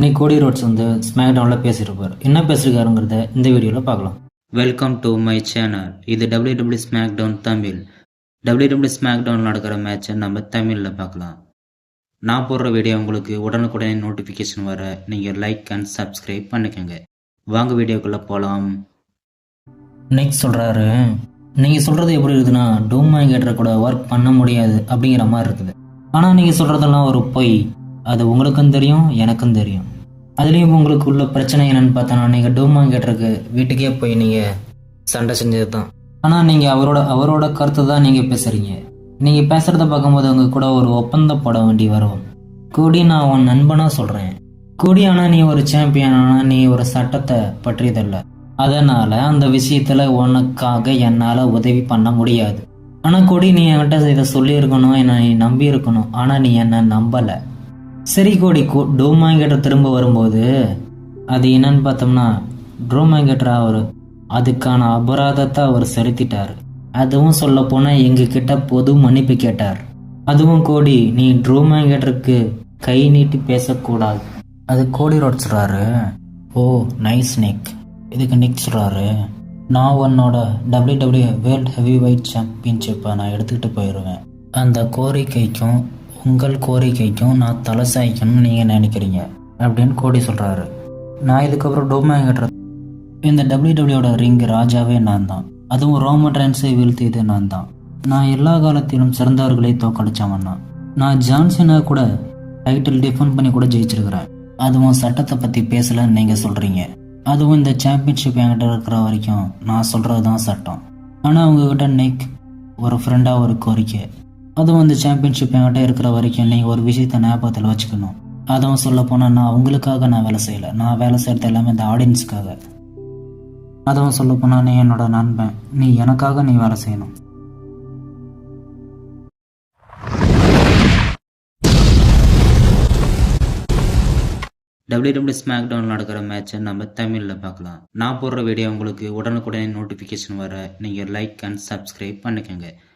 இன்னைக்கு கோடி ரோட்ஸ் வந்து ஸ்மாக் டவுனில் பேசியிருப்பார். என்ன பேசியிருக்காருங்கிறத இந்த வீடியோவில் பார்க்கலாம். வெல்கம் டு மை சேனல் இது W W smack down Tamil. W W smack down நடக்கிற மேட்சை நம்ம தமிழில் பார்க்கலாம். நான் போடுற வீடியோ உங்களுக்கு உடனுக்குடனே நோட்டிஃபிகேஷன் வர நீங்கள் லைக் அண்ட் சப்ஸ்கிரைப் பண்ணிக்கோங்க. வாங்க வீடியோக்குள்ளே போகலாம் நெக்ஸ்ட் சொல்கிறாரு நீங்கள் சொல்கிறது எப்படி இருக்குதுன்னா டூம் கேட்டரை கூட ஒர்க் பண்ண முடியாது அப்படிங்கிற மாதிரி இருக்குது. ஆனால் நீங்கள் சொல்கிறதெல்லாம் ஒரு பொய். அது உங்களுக்கும் தெரியும் எனக்கும் தெரியும். அதுலேயும் உங்களுக்கு உள்ள பிரச்சனை என்னன்னு பார்த்தோன்னா நீங்கள் டூமா கேட்டருக்கு வீட்டுக்கே போய் நீங்கள் சண்டை செஞ்சது தான் ஆனால் நீங்கள் அவரோட அவரோட கருத்தை தான் நீங்கள் பேசுகிறீங்க நீங்கள் பேசுகிறத பார்க்கும்போது அவங்க கூட ஒரு ஒப்பந்தம் போட வேண்டி வரும். கூடி நான் உன் நண்பனாக சொல்கிறேன் கூடி ஆனால் நீ ஒரு சாம்பியன் ஆனால் நீ ஒரு சட்டத்தை பற்றியதல்ல. அதனால் அந்த விஷயத்துல உனக்காக என்னால் உதவி பண்ண முடியாது. ஆனால் கூடி நீ என்கிட்ட இதை சொல்லியிருக்கணும் என்னை நீ நம்பி இருக்கணும் நீ என்னை நம்பலை. சரி கோடி டோமாங்கேட்டர் திரும்ப வரும்போது அது என்னன்னு பார்த்தோம்னா டோமாங்கேட்டர் அவர். அதுக்கான அபராதத்தை அவர் செலுத்திட்டார். அதுவும் சொல்ல போனா பொது மன்னிப்பு கேட்டார். அதுவும் கோடி நீ ட்ரோமாங்கேட்டருக்கு கை நீட்டி பேசக்கூடாது. அது கோடி ரோட் சொல்கிறாரு ஓ நைஸ் நெக். இதுக்கு நெக் சொல்கிறாரு நான் உன்னோட W W world heavyweight சாம்பியன்ஷிப்பை நான் எடுத்துக்கிட்டு போயிடுவேன் அந்த கோரிக்கைக்கும் உங்கள் கோரிக்கைக்கும் நான் தலை சாய்க்கணும்னு நீங்கள் நினைக்கிறீங்க அப்படின்னு கோடி சொல்கிறாரு நான் இதுக்கப்புறம் டோமாங்கட்ற இந்த டபிள்யூடபிள்யூட ரிங் ராஜாவே நான் தான். அதுவும் ரோமன் ட்ரைன்ஸை வீழ்த்தியது நான் தான். நான் எல்லா காலத்திலும் சிறந்தவர்களை தோக்கடிச்சவன் தான் நான் ஜான்சனை கூட டைட்டில் டிஃபெண்ட் பண்ணி கூட ஜெயிச்சிருக்கிறேன். அதுவும் சட்டத்தை பற்றி பேசலன்னு நீங்கள் சொல்கிறீங்க அதுவும் இந்த சாம்பியன்ஷிப் என்கிட்ட இருக்கிற வரைக்கும் நான் சொல்கிறது தான் சட்டம். ஆனால் உங்ககிட்ட நெக் ஒரு ஃப்ரெண்டாக ஒரு கோரிக்கை. அதுவும் அந்த சாம்பியன்ஷிப் என்கிட்ட இருக்கிற வரைக்கும் நீங்கள் ஒரு விஷயத்த ஞாபகத்தில் வச்சுக்கணும். அதுவும் சொல்ல போனால் நான் உங்களுக்காக நான் வேலை செய்யலை. நான் வேலை செய்கிறது எல்லாமே இந்த ஆடியன்ஸுக்காக அதுவும் சொல்ல போனால் நீ என்னோட நண்பன். நீ எனக்காக நீ வேலை செய்யணும். டபிள்யூ டபிள்யூ ஸ்மாக் டவுன் நடக்கிற மேட்சை நம்ம தமிழில் பார்க்கலாம். நான் போடுற வீடியோ உங்களுக்கு உடனுக்குடனே நோட்டிஃபிகேஷன் வர. நீங்கள் லைக் அண்ட் சப்ஸ்கிரைப் பண்ணிக்கோங்க.